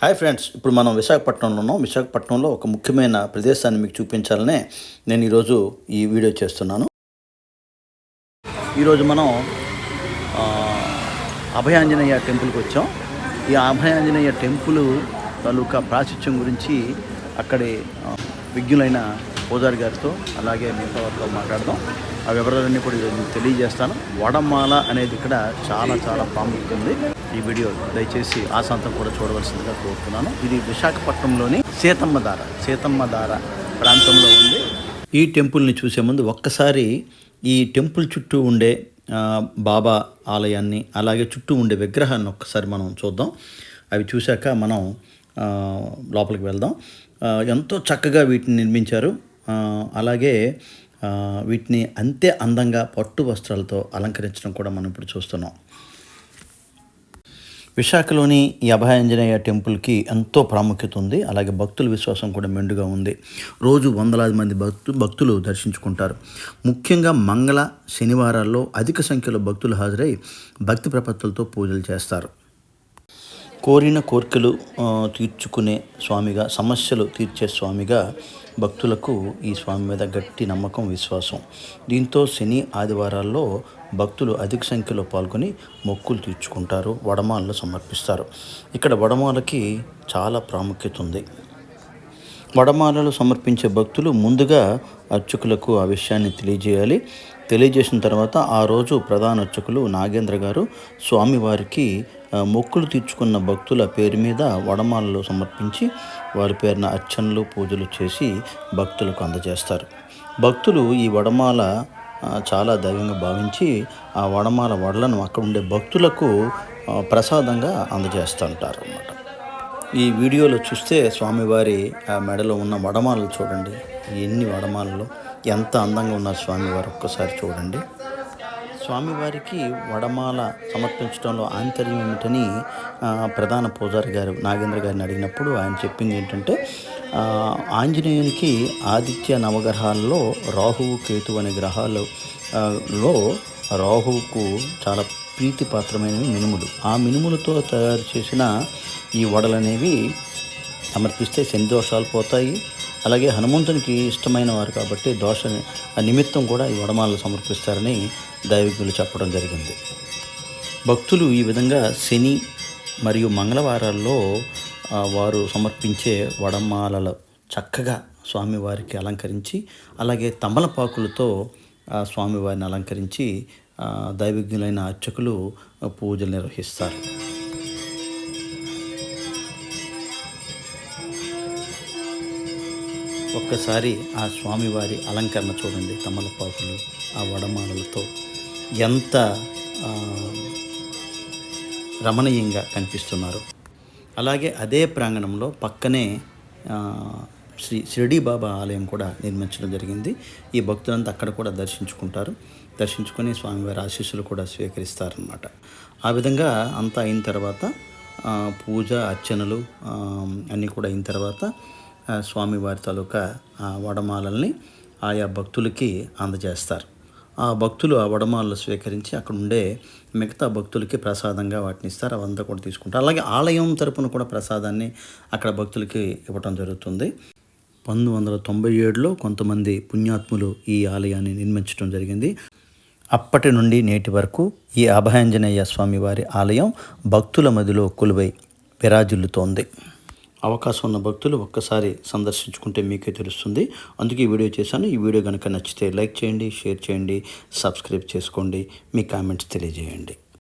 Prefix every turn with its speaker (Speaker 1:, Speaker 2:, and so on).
Speaker 1: Hi friends ఇప్పుడు మనం విశాఖపట్నంలో ఉన్నాం విశాఖపట్నంలో ఒక ముఖ్యమైన ప్రదేశాన్ని మీకు చూపించాలనే నేను ఈరోజు ఈ వీడియో చేస్తున్నాను. ఈరోజు మనం అభయాంజనేయ టెంపుల్కి వచ్చాం. ఈ అభయాంజనేయ టెంపుల్ తాలూకా ప్రాశిత్యం గురించి అక్కడి విజ్ఞులైన పూజారి గారితో అలాగే మిగతా వారితో మాట్లాడదాం ఆ వివరాలన్నీ కూడా ఈరోజు తెలియజేస్తాను. వడమాల అనేది ఇక్కడ చాలా చాలా ప్రాముఖ్యత ఉంది ఈ వీడియో దయచేసి ఆశాంతం కూడా చూడవలసిందిగా కోరుతున్నాను. ఇది విశాఖపట్నంలోని సీతమ్మ దార సీతమ్మ ప్రాంతంలో ఉంది. ఈ టెంపుల్ని చూసే ముందు ఒక్కసారి ఈ టెంపుల్ చుట్టూ ఉండే బాబా ఆలయాన్ని అలాగే చుట్టూ ఉండే విగ్రహాన్ని ఒక్కసారి మనం చూద్దాం. అవి చూశాక మనం లోపలికి వెళ్దాం. ఎంతో చక్కగా వీటిని నిర్మించారు. అలాగే వీటిని అంతే అందంగా పట్టు వస్త్రాలతో అలంకరించడం కూడా మనం ఇప్పుడు చూస్తున్నాం. విశాఖలోని ఈ అభయాంజనేయ టెంపుల్కి ఎంతో ప్రాముఖ్యత ఉంది. అలాగే భక్తుల విశ్వాసం కూడా మెండుగా ఉంది. రోజు వందలాది మంది భక్తు భక్తులు దర్శించుకుంటారు. ముఖ్యంగా మంగళ శనివారాల్లో అధిక సంఖ్యలో భక్తులు హాజరై భక్తి ప్రపత్తులతో పూజలు చేస్తారు. కోరిన కోరికలు తీర్చుకునే స్వామిగా సమస్యలు తీర్చే స్వామిగా భక్తులకు ఈ స్వామి మీద గట్టి నమ్మకం విశ్వాసం. దీంతో శని ఆదివారాల్లో భక్తులు అధిక సంఖ్యలో పాల్గొని మొక్కులు తీర్చుకుంటారు వడమాలను సమర్పిస్తారు. ఇక్కడ వడమాలకి చాలా ప్రాముఖ్యత ఉంది. వడమాలలు సమర్పించే భక్తులు ముందుగా అర్చకులకు ఆ విషయాన్ని తెలియజేయాలి. తెలియజేసిన తర్వాత ఆ రోజు ప్రధాన అర్చకులు నాగేంద్ర గారు స్వామివారికి మొక్కులు తీర్చుకున్న భక్తుల పేరు మీద వడమాలలు సమర్పించి వారి పేరున అర్చనలు పూజలు చేసి భక్తులకు అందజేస్తారు. భక్తులు ఈ వడమాల చాలా దైవంగా భావించి ఆ వడమాల వడలను అక్కడ ఉండే భక్తులకు ప్రసాదంగా అందజేస్తుంటారు అన్నమాట ఈ వీడియోలో చూస్తే స్వామివారి ఆ మెడలో ఉన్న వడమాలలు చూడండి. ఎన్ని వడమాలలు ఎంత అందంగా ఉన్నారు స్వామివారు ఒక్కసారి చూడండి. స్వామివారికి వడమాల సమర్పించడంలో ఆంతర్యం ఏమిటని ప్రధాన పూజారి గారు నాగేంద్ర గారిని అడిగినప్పుడు ఆయన చెప్పింది ఏంటంటే ఆంజనేయునికి ఆదిత్య నవగ్రహాల్లో రాహువు కేతు అనే గ్రహాలు లో రాహువుకు చాలా ప్రీతిపాత్రమైనవి మినుములు. ఆ మినుములతో తయారు చేసిన ఈ వడలనేవి సమర్పిస్తే శని దోషాలు పోతాయి. అలాగే హనుమంతునికి ఇష్టమైన వారు కాబట్టి దోష నిమిత్తం కూడా ఈ వడమాలను సమర్పిస్తారని దైవజ్ఞులు చెప్పడం జరిగింది. భక్తులు ఈ విధంగా శని మరియు మంగళవారాల్లో వారు సమర్పించే వడమాలలు చక్కగా స్వామివారికి అలంకరించి అలాగే తమలపాకులతో ఆ, స్వామివారిని అలంకరించి దైవజ్ఞులైన అర్చకులు పూజలు నిర్వహిస్తారు. ఒక్కసారి ఆ స్వామివారి అలంకరణ చూడండి తమలపాకులు ఆ వడమాలలతో. ఎంత రమణీయంగా కనిపిస్తున్నారు. అలాగే అదే ప్రాంగణంలో పక్కనే శ్రీ షిరిడి బాబా ఆలయం కూడా నిర్మించడం జరిగింది. ఈ భక్తులంతా అక్కడ కూడా దర్శించుకుంటారు. దర్శించుకొని స్వామివారి ఆశీస్సులు కూడా స్వీకరిస్తారనమాట ఆ విధంగా అంతా అయిన తర్వాత పూజ అర్చనలు అన్నీ కూడా అయిన తర్వాత స్వామివారి తాలూకా ఆ వడమాలల్ని ఆయా భక్తులకి అందజేస్తారు. ఆ భక్తులు ఆ వడమాలను స్వీకరించి అక్కడ ఉండే మిగతా భక్తులకి ప్రసాదంగా వాటిని ఇస్తారు. అవంతా కూడా తీసుకుంటారు. అలాగే ఆలయం తరపున కూడా ప్రసాదాన్ని అక్కడ భక్తులకి ఇవ్వటం జరుగుతుంది. పంతొమ్మిది వందల తొంభై ఏడులో కొంతమంది పుణ్యాత్ములు ఈ ఆలయాన్ని నిర్మించడం జరిగింది. అప్పటి నుండి నేటి వరకు ఈ అభయాంజనేయ స్వామివారి ఆలయం భక్తుల మదిలో కొలువై విరాజిల్లుతోంది. అవకాశం ఉన్న భక్తులు ఒక్కసారి సందర్శించుకుంటే మీకే తెలుస్తుంది. అందుకే ఈ వీడియో చేశాను. ఈ వీడియో కనుక నచ్చితే లైక్ చేయండి షేర్ చేయండి సబ్స్క్రైబ్ చేసుకోండి. మీ కామెంట్స్ తెలియజేయండి.